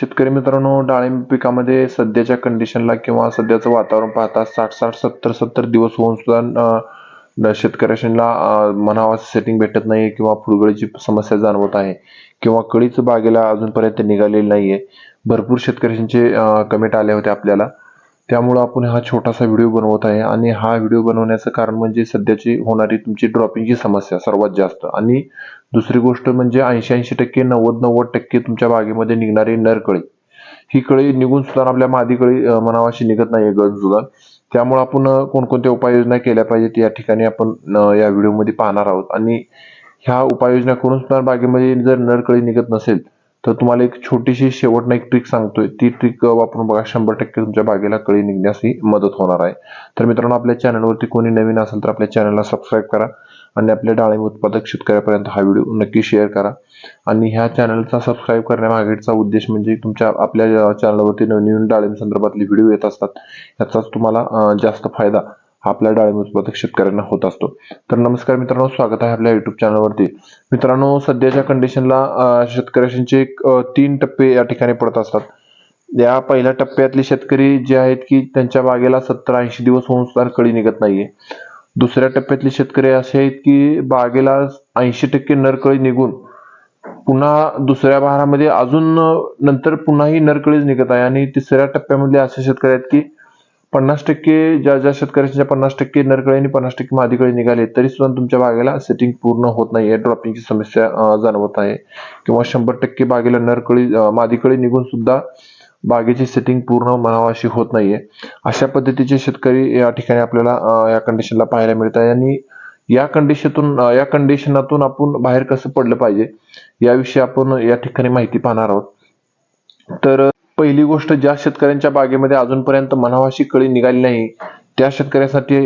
शेतकरी मित्रांनो डाळिंब पिकामध्ये सध्याच्या कंडिशनला किंवा सध्याचं वातावरण पाहता साठ साठ सत्तर सत्तर दिवस होऊन सुद्धा अं, म्हणावा सेटिंग भेटत नाही किंवा फुलगळीची समस्या जाणवत आहे किंवा कळीच बागेला अजूनपर्यंत निघालेली नाहीये. भरपूर शेतकऱ्यांचे कमेंट आले होते आपल्याला. त्यामुळं आपण हा छोटासा व्हिडिओ बनवत आहे आणि हा व्हिडिओ बनवण्याचं कारण म्हणजे सध्याची होणारी तुमची ड्रॉपिंगची समस्या सर्वात जास्त. आणि दुसरी गोष्ट म्हणजे ऐंशी ऐंशी टक्के नव्वद नव्वद टक्के तुमच्या बागेमध्ये निघणारी नरकळी. ही कळी निघून सुद्धा आपल्या मादी कळी निघत नाही गळ सुद्धा. त्यामुळे आपण कोणकोणत्या उपाययोजना केल्या पाहिजेत या ठिकाणी आपण या व्हिडिओमध्ये पाहणार आहोत. आणि ह्या उपाययोजना करून सुद्धा बागेमध्ये जर नरकळी निघत नसेल तर तुम्हाला एक छोटीशी शेवटनं एक ट्रिक सांगतोय. ती ट्रिक वापरून बघा शंभर टक्के तुमच्या बागेला कळी निघण्यास ही मदत होणार आहे. तर मित्रांनो आपल्या चॅनलवरती कोणी नवीन असेल तर आपल्या चॅनलला सबस्क्राईब करा आणि आपल्या डाळिंब उत्पादक शेतकऱ्यापर्यंत हा व्हिडिओ नक्की शेअर करा. आणि ह्या चॅनलचा सबस्क्राईब करण्यामागेचा उद्देश म्हणजे तुमच्या आपल्या चॅनलवरती नवनवीन डाळिंब संदर्भातले व्हिडिओ येत असतात. याचाच तुम्हाला जास्त फायदा. हा आपल्या डाळिंब उत्पादक शेतकऱ्यांना होत असतो. तर नमस्कार मित्रांनो स्वागत आहे आपल्या युट्यूब चॅनलवरती मित्रांनो सध्याच्या कंडिशनला शेतकऱ्यांचे तीन टप्पे या ठिकाणी पडत असतात. या पहिल्या टप्प्यातले शेतकरी जे आहेत की त्यांच्या बागेला सत्तर ऐंशी दिवस होऊन कळी निघत नाहीये. दुसऱ्या टप्प्यातले शेतकरी असे आहेत की बागेला ऐंशी टक्के नरकळी निघून पुन्हा दुसऱ्या बहारामध्ये अजून नंतर पुन्हाही नरकळीच निघत आहे. आणि तिसऱ्या टप्प्यामधले असे शेतकरी आहेत की पन्नास टक्के ज्या ज्या शेतकऱ्यांच्या पन्नास टक्के नरकळी आणि पन्नास टक्के मादीकळी निघाले तरी सुद्धा तुमच्या बागेला सेटिंग पूर्ण होत नाहीये. ड्रॉपिंगची समस्या जाणवत आहे. किंवा शंभर टक्के बागेला नरकळी अं, मादीकळी निघून सुद्धा बागेची सेटिंग पूर्ण म्हणावाशी होत नाहीये. अशा पद्धतीचे शेतकरी या ठिकाणी आपल्याला या कंडिशनला पाहायला मिळत आहे आणि या कंडिशनतून या कंडिशनातून आपण बाहेर कसं पडलं पाहिजे याविषयी आपण या ठिकाणी माहिती पाहणार आहोत. तर पहिली गोष्ट ज्या शेतकऱ्यांच्या बागेमध्ये अजूनपर्यंत म्हणावाशी कळी निघाली नाही त्या शेतकऱ्यासाठी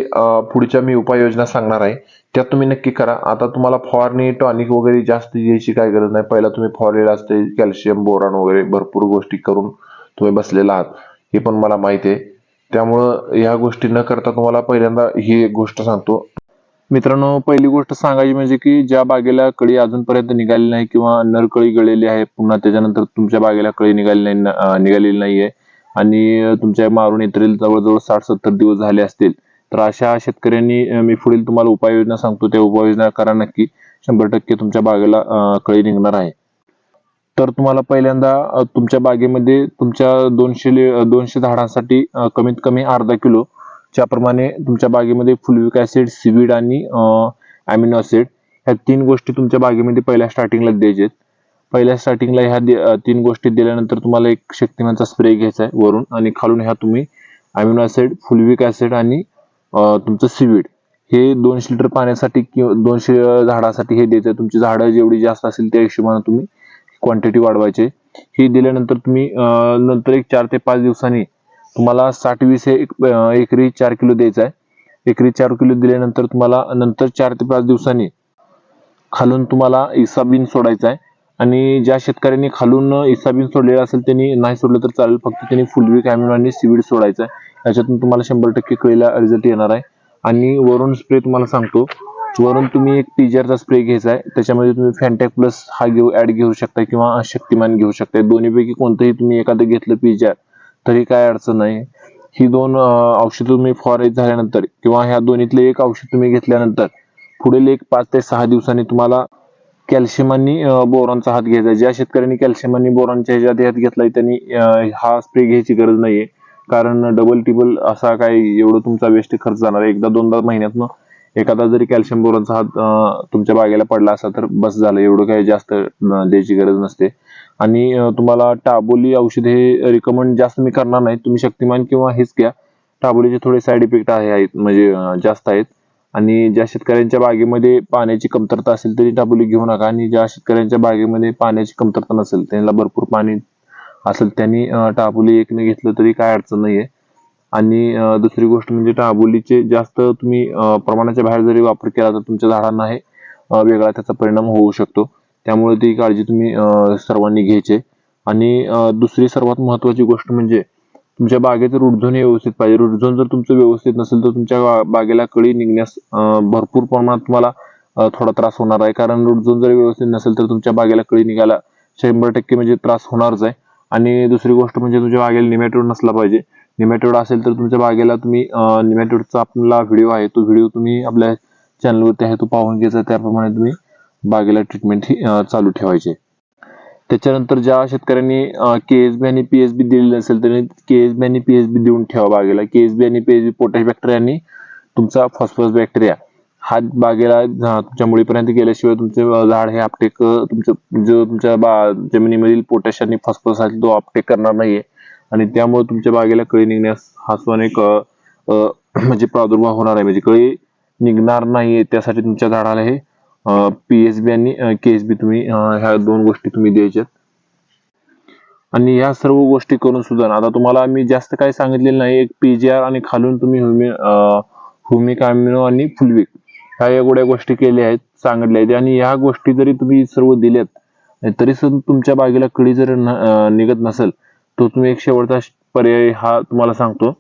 पुढच्या मी उपाययोजना सांगणार आहे. त्या तुम्ही नक्की करा. आता तुम्हाला फवारणी टॉनिक वगैरे जास्त द्यायची काय गरज नाही. पहिला तुम्ही फवारलेला असते कॅल्शियम बोरान वगैरे भरपूर गोष्टी करून तुम्ही बसलेला आहात. हे पण मला माहिती आहे. त्यामुळं ह्या गोष्टी न करता तुम्हाला पहिल्यांदा ही एक गोष्ट सांगतो. मित्रांनो पहिली गोष्ट सांगायची म्हणजे की ज्या बागेला कळी अजूनपर्यंत निघाली नाही किंवा नरकळी गळलेली आहे पुन्हा त्याच्यानंतर तुमच्या बागेला कळी निघाली नाही निघालेली नाहीये आणि तुमच्या मारून एप्रिल जवळजवळ साठ सत्तर दिवस झाले असतील. तर अशा शेतकऱ्यांनी मी पुढील तुम्हाला उपाययोजना सांगतो. त्या उपाययोजना करा नक्की. शंभर टक्के तुमच्या बागेला कळी निघणार आहे. तर तुम्हाला पहिल्यांदा तुमच्या बागेमध्ये तुमच्या दोनशे दोनशे झाडांसाठी कमीत कमी अर्धा किलो ज्याप्रमाणे तुमच्या बागेमध्ये फुलविक ऍसिड सिविड आणि अमिनो ऍसिड ह्या तीन गोष्टी तुमच्या बागेमध्ये पहिल्या स्टार्टिंगला द्यायचे पहिल्या स्टार्टिंगला ह्या तीन गोष्टी दिल्यानंतर तुम्हाला एक शक्तिमानचा स्प्रे घ्यायचा आहे वरून आणि खालून ह्या तुम्ही अमिनो ऍसिड फुलविक ऍसिड आणि तुमचं सिविड हे दोनशे लिटर पाण्यासाठी किंवा दोनशे झाडासाठी हे द्यायचं तुमची झाडं जेवढी जास्त असेल त्या हिशोबाने तुम्ही क्वांटिटी वाढवायचे. ही दिल्यानंतर तुम्ही नंतर एक चार ते पाच दिवसांनी तुम्हाला साठ वीस हे एक- एकरी चार किलो द्यायचं आहे. एकरी चार किलो दिल्यानंतर तुम्हाला नंतर चार ते पाच दिवसांनी खालून तुम्हाला इसाबीन सोडायचा आहे. आणि ज्या शेतकऱ्यांनी खालून इसाबीन सोडलेला असेल त्यांनी नाही सोडलं तर चालेल. फक्त त्यांनी फुलवी अॅमिनो आणि सिविड सोडायचं आहे. याच्यातून तुम्हाला शंभर टक्के कळीला रिझल्ट येणार आहे. आणि वरून स्प्रे तुम्हाला सांगतो. वरून तुम्ही एक पीजरचा स्प्रे घ्यायचा आहे. त्याच्यामध्ये तुम्ही फॅन्टॅक प्लस हा घेऊ ऍड घेऊ शकता किंवा शक्तिमान घेऊ शकता. दोन्हीपैकी कोणतंही तुम्ही एखादं घेतलं पीजर तरी काय अडचण नाही. ही दोन औषध तुम्ही फॉरेज झाल्यानंतर किंवा ह्या दोन्हीतले एक औषध तुम्ही घेतल्यानंतर पुढील एक पाच ते सहा दिवसांनी तुम्हाला कॅल्शियम आणि बोरॉनचा हात घ्यायचा आहे. ज्या शेतकऱ्यांनी कॅल्शियम आणि बोरॉनच्या ह्याच्यात हात घेतलाय त्यांनी हा स्प्रे घ्यायची गरज नाहीये. कारण डबल टिबल असा काय एवढं तुमचा वेस्ट खर्च जाणार आहे. एकदा दोनदा महिन्यातनं एखादा जरी कॅल्शियम बोरॉनचा हात तुमच्या बागेला पडला असा तर बस झालं एवढं काही जास्त द्यायची गरज नसते. आणि तुम्हाला टाबोली औषध हे रिकमेंड जास्त मी करणार नाही. तुम्ही शक्तिमान किंवा हेच घ्या. टाबोलीचे थोडे साईड इफेक्ट आहे आहेत म्हणजे जास्त आहेत. आणि ज्या शेतकऱ्यांच्या बागेमध्ये पाण्याची कमतरता असेल तरी टाबोली घेऊ नका. आणि ज्या शेतकऱ्यांच्या बागेमध्ये पाण्याची कमतरता नसेल त्यांना भरपूर पाणी असेल त्यांनी टाबोली एकने घेतलं तरी काय अडचण नाहीये. आणि दुसरी गोष्ट म्हणजे टाबोलीचे जास्त तुम्ही प्रमाणाच्या बाहेर जरी वापर केला तर तुमच्या झाडांना हे वेगळा त्याचा परिणाम होऊ शकतो. त्यामुळे ती काळजी तुम्ही सर्वांनी घ्यायची. आणि दुसरी सर्वात महत्वाची गोष्ट म्हणजे तुमच्या बागेचं रुडझोन हे व्यवस्थित पाहिजे. रुडझोन जर तुमचं व्यवस्थित नसेल तर तुमच्या बागेला कळी निघण्यास भरपूर प्रमाणात तुम्हाला थोडा त्रास होणार आहे. कारण रुडझोन जर व्यवस्थित नसेल तर तुमच्या बागेला कळी निघायला शंभर टक्के म्हणजे त्रास होणारच आहे. आणि दुसरी गोष्ट म्हणजे तुमच्या बागेला निमॅटोड नसला पाहिजे. निमॅटोड असेल तर तुमच्या बागेला तुम्ही निमॅटोडचा आपला व्हिडिओ आहे. तो व्हिडिओ तुम्ही आपल्या चॅनलवरती आहे. तो पाहून घ्यायचा. त्याप्रमाणे तुम्ही बागेला ट्रीटमेंट ही चालू ठेवायची. त्याच्यानंतर ज्या शेतकऱ्यांनी के एस बी आणि पी बी दिलेली नसेल त्यांनी के एस बी आणि पी बी देऊन ठेवा बागेला. के एस बी आणि पी बी पोटॅश बॅक्टेरिया आणि तुमचा फॉस्फरस बॅक्टेरिया हा बागेला तुमच्या मुळीपर्यंत गेल्याशिवाय तुमचे झाड हे आपटेक तुमचं जो तुमच्या बा जमिनीमधील पोटॅश आणि फॉस्फरस आहे तो आपटेक करणार नाहीये. आणि त्यामुळे तुमच्या बागेला कळी निघण्यास हा सुद्धा एक म्हणजे प्रादुर्भाव होणार आहे. म्हणजे कळी निघणार नाहीये त्यासाठी तुमच्या झाडाला हे पी एस बी आणि के एस बी तुम्ही ह्या दोन गोष्टी तुम्ही द्यायच्यात. आणि या सर्व गोष्टी करून सुद्धा आता तुम्हाला मी जास्त काही सांगितलेलं नाही. एक पीजीआर आणि खालून तुम्ही ह्युमि हुमिक अमिनो आणि फुलविक ह्या एवढ्या गोष्टी केल्या आहेत सांगितल्या आहेत. आणि ह्या गोष्टी जरी तुम्ही सर्व दिल्यात तरी सुद्धा तुमच्या बागेला कळी जर निघत नसेल तो तुम्ही एक शेवटचा पर्याय हा तुम्हाला सांगतो.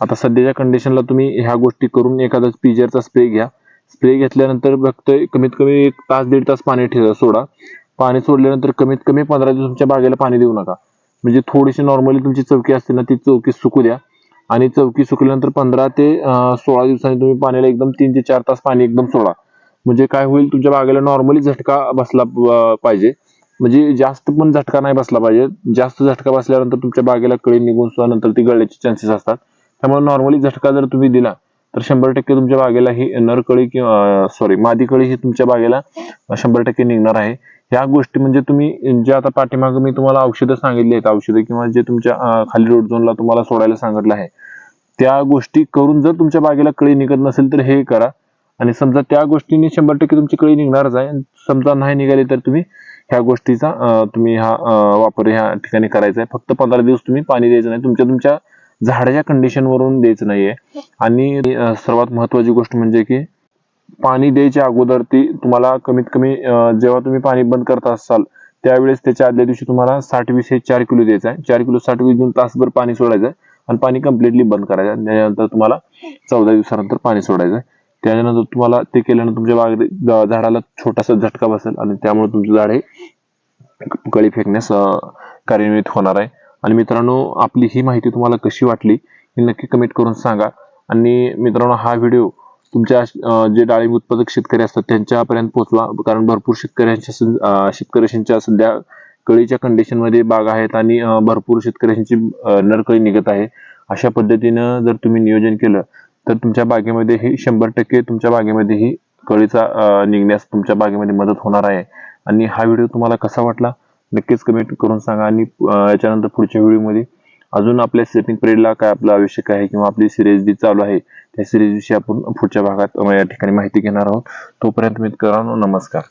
आता सध्याच्या कंडिशनला तुम्ही ह्या गोष्टी करून एखादा पिजरचा स्प्रे घ्या. स्प्रे घेतल्यानंतर फक्त कमीत कमी एक तास दीड तास पाणी ठेवा सोडा. पाणी सोडल्यानंतर कमीत कमी पंधरा दिवस तुमच्या बागेला पाणी देऊ नका. म्हणजे थोडीशी नॉर्मली तुमची चौकी असते ना ती चौकी सुकू द्या. आणि चौकी सुकल्यानंतर पंधरा ते सोळा दिवसांनी तुम्ही पाण्याला एकदम तीन ते चार तास पाणी एकदम सोडा. म्हणजे काय होईल तुमच्या बागेला नॉर्मली झटका बसला पाहिजे. म्हणजे जास्त पण झटका नाही बसला पाहिजे. जास्त झटका बसल्यानंतर तुमच्या बागेला कळी निघून सुद्धा नंतर ती गळण्याचे चान्सेस असतात. त्यामुळे नॉर्मली झटका जर तुम्ही दिला तर शंभर टक्के तुमच्या बागेला ही नरकळी किंवा सॉरी मादी कळी ही तुमच्या बागेला शंभर टक्के निघणार आहे. ह्या गोष्टी म्हणजे तुम्ही जे आता पाठीमागं मी तुम्हाला औषधं सांगितली आहेत औषधं किंवा जे तुमच्या खाली रोड झोनला तुम्हाला सोडायला सांगितलं आहे त्या गोष्टी करून जर तुमच्या बागेला कळी निघत नसेल तर हे करा. आणि समजा त्या गोष्टीने शंभर टक्के तुमची कळी निघणारच आहे. समजा नाही निघाली तर तुम्ही ह्या गोष्टीचा तुम्ही हा वापर ह्या ठिकाणी करायचा आहे. फक्त पंधरा दिवस तुम्ही पाणी द्यायचं नाही. तुमच्या तुमच्या झाडाच्या कंडिशन वरून द्यायचं नाहीये. आणि सर्वात महत्वाची गोष्ट म्हणजे की पाणी द्यायच्या अगोदर ती तुम्हाला कमीत कमी जेव्हा तुम्ही पाणी बंद करत असाल त्यावेळेस त्याच्या आदल्या दिवशी तुम्हाला साठ वीस हे चार किलो द्यायचं आहे. चार किलो साठ वीस देऊन तासभर पाणी सोडायचं आहे. आणि पाणी कम्प्लिटली बंद करायचं त्यानंतर तुम्हाला चौदा दिवसानंतर पाणी सोडायचं आहे. त्याच्यानंतर तुम्हाला ते केल्यानंतर तुमच्या बाग झाडाला छोटासा झटका बसेल आणि त्यामुळे तुमचं झाड हे कळी फेकण्यास कार्यान्वित होणार आहे. आणि मित्रांनो आपली ही माहिती तुम्हाला कशी वाटली हे नक्की कमेंट करून सांगा. आणि मित्रांनो हा व्हिडिओ तुमच्या जे डाळिंब उत्पादक शेतकरी असतात त्यांच्यापर्यंत पोहोचवा. कारण भरपूर शेतकऱ्यांच्या सं- शेतकऱ्यांच्या सध्या कळीच्या कंडिशनमध्ये बाग आहेत आणि भरपूर शेतकऱ्यांची नरकळी निघत आहे. अशा पद्धतीनं जर तुम्ही नियोजन केलं तर तुमच्या बागेमध्ये ही शंभर टक्के तुमच्या बागेमध्ये ही कळीचा निघण्यास तुमच्या बागेमध्ये मदत होणार आहे. आणि हा व्हिडिओ तुम्हाला कसा वाटला? नक्कीच कमेंट करून सांगा. आणि याच्यानंतर पुढच्या व्हिडिओमध्ये अजून आपल्या सेटिंग पिरियडला काय आपलं आवश्यक आहे किंवा आपली सिरीज जी चालू आहे त्या सिरीजविषयी आपण पुढच्या भागात या ठिकाणी माहिती घेणार आहोत. तोपर्यंत मित्रांनो नमस्कार.